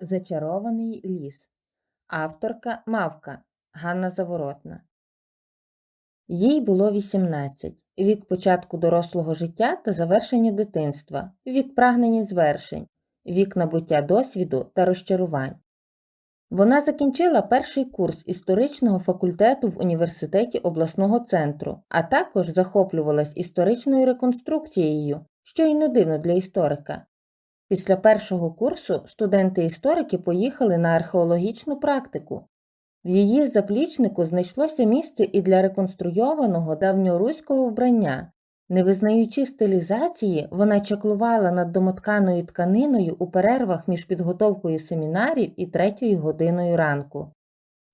Зачарований ліс. Авторка Мавка Ганна Заворотна. Їй було 18. Вік початку дорослого життя та завершення дитинства, вік прагнені звершень, вік набуття досвіду та розчарувань. Вона закінчила перший курс історичного факультету в університеті обласного центру, а також захоплювалась історичною реконструкцією, що й не дивно для історика. Після першого курсу студенти-історики поїхали на археологічну практику. В її заплічнику знайшлося місце і для реконструйованого давньоруського вбрання. Не визнаючи стилізації, вона чаклувала над домотканою тканиною у перервах між підготовкою семінарів і третьою годиною ранку.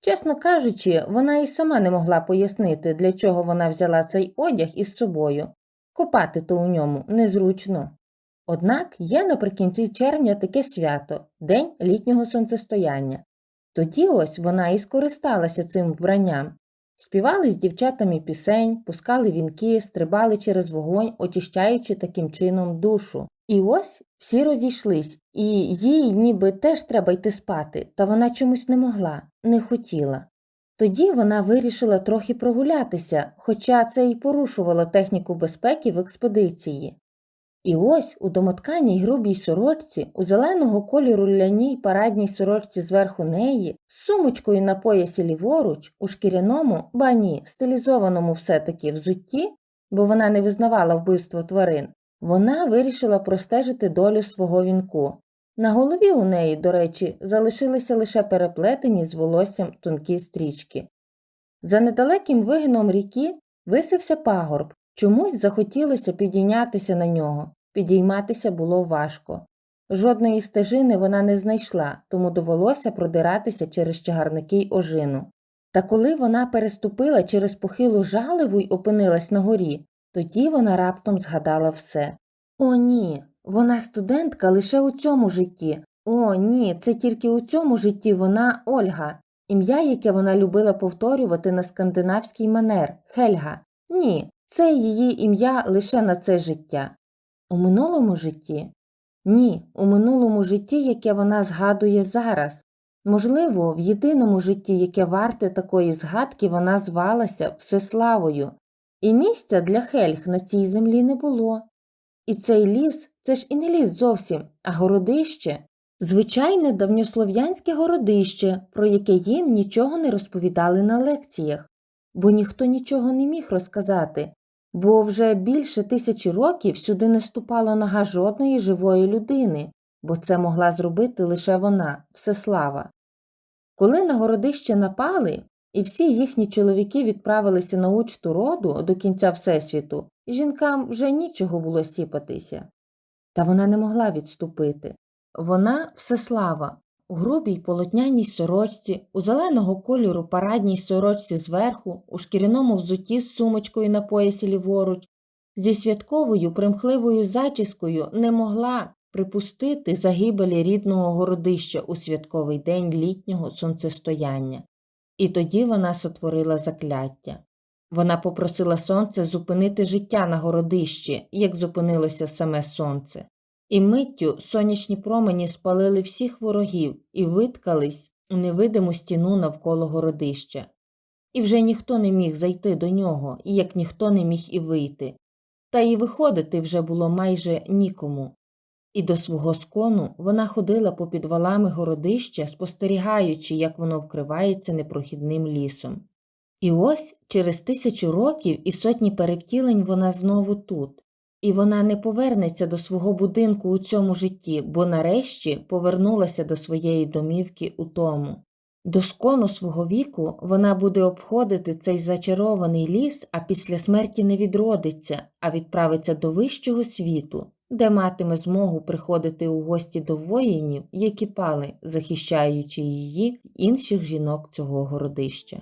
Чесно кажучи, вона і сама не могла пояснити, для чого вона взяла цей одяг із собою. Копати то у ньому незручно. Однак є наприкінці червня таке свято День літнього сонцестояння. Тоді ось вона і скористалася цим вбранням. Співали з дівчатами пісень, пускали вінки, стрибали через вогонь, очищаючи таким чином душу. І ось всі розійшлись, і їй ніби теж треба йти спати, та вона чомусь не могла, не хотіла. Тоді вона вирішила трохи прогулятися, хоча це й порушувало техніку безпеки в експедиції. І ось у домотканій грубій сорочці, у зеленого кольору ляній парадній сорочці зверху неї, з сумочкою на поясі ліворуч, у шкіряному бані, стилізованому все-таки взутті, бо вона не визнавала вбивство тварин, вона вирішила простежити долю свого вінку. На голові у неї, до речі, залишилися лише переплетені з волоссям тонкі стрічки. За недалеким вигином ріки висився пагорб, Чомусь захотілося підійнятися на нього, підійматися було важко. Жодної стежини вона не знайшла, тому довелося продиратися через чагарники й ожину. Та коли вона переступила через похилу жаливу й опинилась на горі, тоді вона раптом згадала все. О, ні, вона студентка лише у цьому житті. О, ні, це тільки у цьому житті вона Ольга, ім'я, яке вона любила повторювати на скандинавський манер Хельга. Ні, це її ім'я лише на це життя. У минулому житті? Ні, у минулому житті, яке вона згадує зараз. Можливо, в єдиному житті, яке варте такої згадки, вона звалася Всеславою, і місця для Хельг на цій землі не було. І цей ліс це ж і не ліс зовсім, а городище, звичайне давньослов'янське городище, про яке їм нічого не розповідали на лекціях, бо ніхто нічого не міг розказати, бо вже більше тисячі років сюди не ступала нога жодної живої людини, бо це могла зробити лише вона, Всеслава. Коли на городище напали, і всі їхні чоловіки відправилися на учту роду до кінця Всесвіту, жінкам вже нічого було сіпатися. Та вона не могла відступити. Вона Всеслава, у грубій полотняній сорочці, у зеленого кольору парадній сорочці зверху, у шкіряному взутті з сумочкою на поясі ліворуч, зі святковою примхливою зачіскою не могла припустити загибелі рідного городища у святковий день літнього сонцестояння. І тоді вона сотворила закляття. Вона попросила сонце зупинити життя на городищі, як зупинилося саме сонце. І миттю сонячні промені спалили всіх ворогів і виткались у невидиму стіну навколо городища. І вже ніхто не міг зайти до нього, як ніхто не міг і вийти, та й виходити вже було майже нікому. І до свого скону вона ходила по підвалами городища, спостерігаючи, як воно вкривається непрохідним лісом. І ось через тисячу років і сотні перевтілень вона знову тут. І вона не повернеться до свого будинку у цьому житті, бо нарешті повернулася до своєї домівки у тому. До скону свого віку вона буде обходити цей зачарований ліс, а після смерті не відродиться, а відправиться до вищого світу, де матиме змогу приходити у гості до воїнів, які пали, захищаючи її інших жінок цього городища.